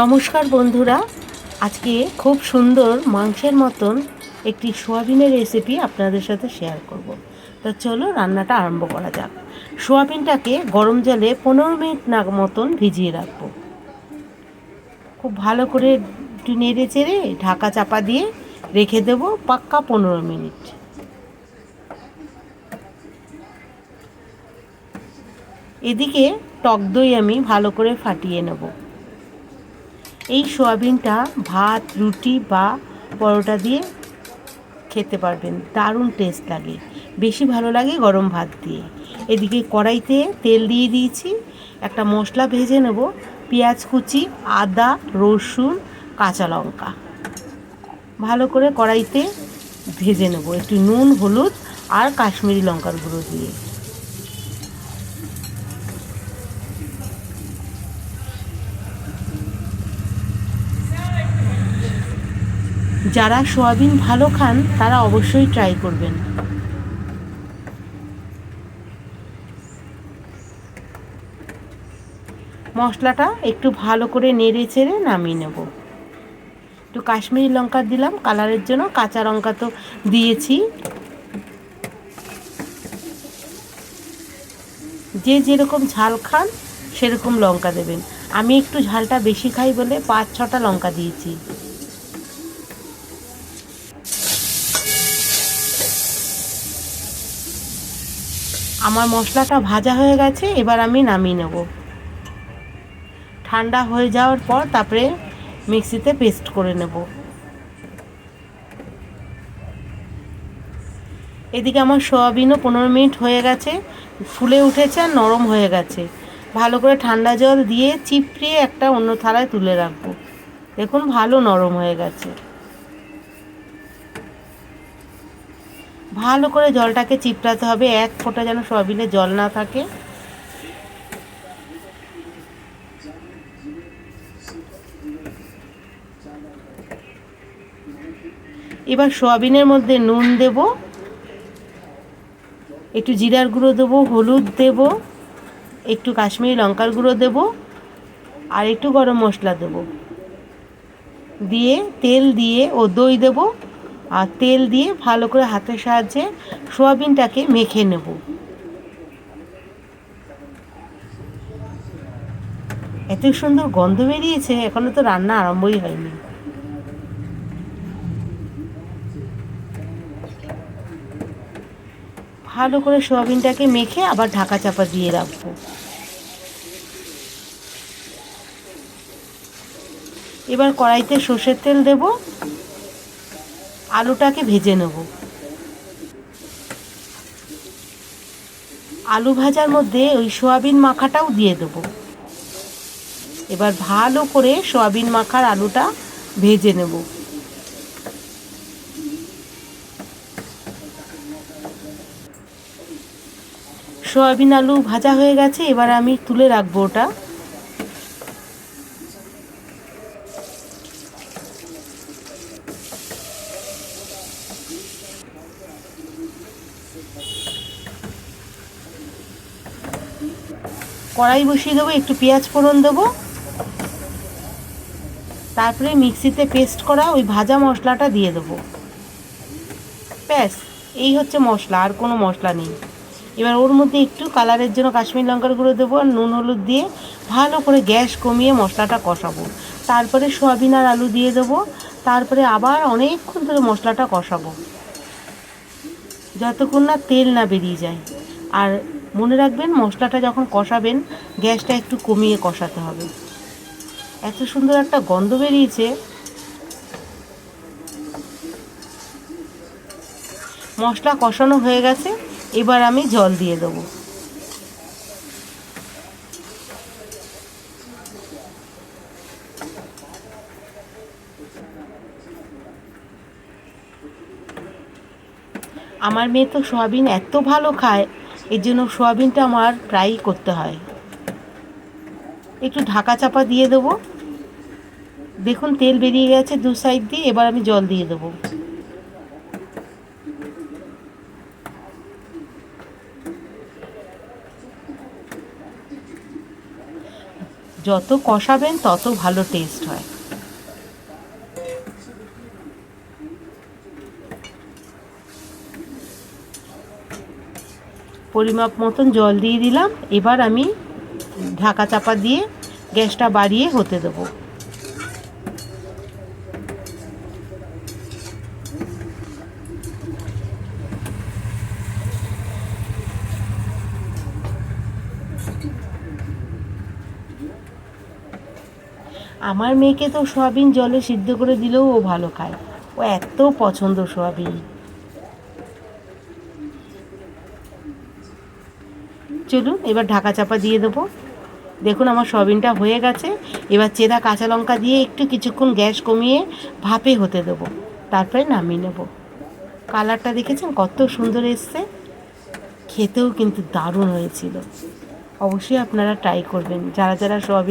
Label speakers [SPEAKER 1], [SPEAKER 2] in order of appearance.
[SPEAKER 1] নমস্কার বন্ধুরা, আজকে খুব সুন্দর মাংসের মতন একটি সোয়াবিনের রেসিপি আপনাদের সাথে শেয়ার করব। তা চলো রান্নাটা আরম্ভ করা যাক। সোয়াবিনটাকে গরম জলে পনেরো মিনিট না মতন ভিজিয়ে রাখব। খুব ভালো করে একটু নেড়ে চেড়ে ঢাকা চাপা দিয়ে রেখে দেবো পাক্কা পনেরো মিনিট। এদিকে টক দই আমি ভালো করে ফাটিয়ে নেব। এই সোয়াবিনটা ভাত, রুটি বা পরোটা দিয়ে খেতে পারবেন। দারুণ টেস্ট লাগে। বেশি ভালো লাগে গরম ভাত দিয়ে। এদিকে কড়াইতে তেল দিয়ে দিয়েছি। একটা মশলা ভেজে নেব। পেঁয়াজ কুচি, আদা, রসুন, কাঁচা লঙ্কা। ভালো করে কড়াইতে ভেজে নেব। একটু নুন, হলুদ আর কাশ্মীরি লঙ্কার গুঁড়ো দিয়ে। যারা সোয়াবিন ভালো খান, তারা অবশ্যই ট্রাই করবেন। মশলাটা একটু ভালো করে নেড়ে চেড়ে নামিয়ে নেব। একটু কাশ্মীরি লঙ্কা দিলাম, কালারের জন্য কাঁচা লঙ্কা তো দিয়েছি। যে যেরকম ঝাল খান, সেরকম লঙ্কা দেবেন। আমি একটু ঝালটা বেশি খাই বলে পাঁচ ছটা লঙ্কা দিয়েছি। আমার মশলাটা ভাজা হয়ে গেছে, এবার আমি নামিয়ে নেব। ঠান্ডা হয়ে যাওয়ার পর তারপরে মিক্সিতে পেস্ট করে নেব। এদিকে আমার সোয়াবিনও পনেরো মিনিট হয়ে গেছে, ফুলে উঠেছে আর নরম হয়ে গেছে। ভালো করে ঠান্ডা জল দিয়ে চিপড়িয়ে একটা অন্য থালায় তুলে রাখব। দেখুন ভালো নরম হয়ে গেছে। ভালো করে জলটাকে চিপটাতে হবে, এক ফোঁটা যেন সয়াবিনে জল না থাকে। এবার সয়াবিনের মধ্যে নুন দেব, একটু জিরার গুঁড়ো দেবো, হলুদ দেব, একটু কাশ্মীরি লঙ্কার গুঁড়ো দেব, আর একটু গরম মশলা দেব। দিয়ে তেল দিয়ে ও দই দেবো। আর তেল দিয়ে ভালো করে হাতের সাহায্যে সোয়াবিনটাকে মেখে নেব। এত সুন্দর গন্ধ বেরিয়েছে, এখনও তো রান্না আরম্ভই হয়নি। ভালো করে সোয়াবিনটাকে মেখে আবার ঢাকা চাপা দিয়ে রাখব। এবার কড়াইতে সর্ষের তেল দেবো। আলুটাকে ভেজে নেব। আলু ভাজার মধ্যে ওই সোয়াবিন মাখাটাও দিয়ে দেবো। এবার ভালো করে সোয়াবিন মাখার আলুটা ভেজে নেব। সোয়াবিন আলু ভাজা হয়ে গেছে, এবার আমি তুলে রাখব ওটা। কড়াই বসিয়ে দেবো, একটু পেঁয়াজ ফোড়ন দেবো। তারপরে মিক্সিতে পেস্ট করা ওই ভাজা মশলাটা দিয়ে দেবো। ব্যাস, এই হচ্ছে মশলা, আর কোনো মশলা নেই। এবার ওর মধ্যে একটু কালারের জন্য কাশ্মীর লঙ্কার গুঁড়ো দেবো আর নুন হলুদ দিয়ে ভালো করে গ্যাস কমিয়ে মশলাটা কষাবো। তারপরে সোয়াবিন আর আলু দিয়ে দেবো। তারপরে আবার অনেকক্ষণ ধরে মশলাটা কষাবো। যতক্ষণ না তেল না বেরিয়ে যায়। আর মনে রাখবেন, মশলাটা যখন কষাবেন, গ্যাসটা একটু কমিয়ে কষাতে হবে। এত সুন্দর একটা গন্ধ বেরিয়েছে। মশলা কষানো হয়ে গেছে, এবার আমি জল দিয়ে দেবো। আমার মেয়ে তো সোয়াবিন এত ভালো খায়। এর জন্য সোয়াবিনটা আমার প্রায়ই করতে হয়। একটু ঢাকা চাপা দিয়ে দেবো। দেখুন, তেল বেরিয়ে গেছে দু সাইড দিয়ে, এবার আমি জল দিয়ে দেবো। যত কষাবেন, তত ভালো টেস্ট হয়। পরিমাপ মতন জল দিয়ে দিলাম। এবার আমি ঢাকা চাপা দিয়ে গ্যাসটা বাড়িয়ে হতে দেবো। আমার মেয়েকে তো সোয়াবিন জলে সিদ্ধ করে দিলেও ও ভালো খায়। ও এত পছন্দ সয়াবিন। চলুন, এবার ঢাকা চাপা দিয়ে দেবো। দেখুন আমার সবিনটা হয়ে গেছে। এবার চেরা কাঁচা লঙ্কা দিয়ে একটু কিছুক্ষণ গ্যাস কমিয়ে ভাপে হতে দেবো। তারপরে নামিয়ে নেব। কালারটা দেখেছেন? কত সুন্দর এসছে। খেতেও কিন্তু দারুণ হয়েছিল। অবশ্যই আপনারা ট্রাই করবেন। যারা যারা সয়াবিন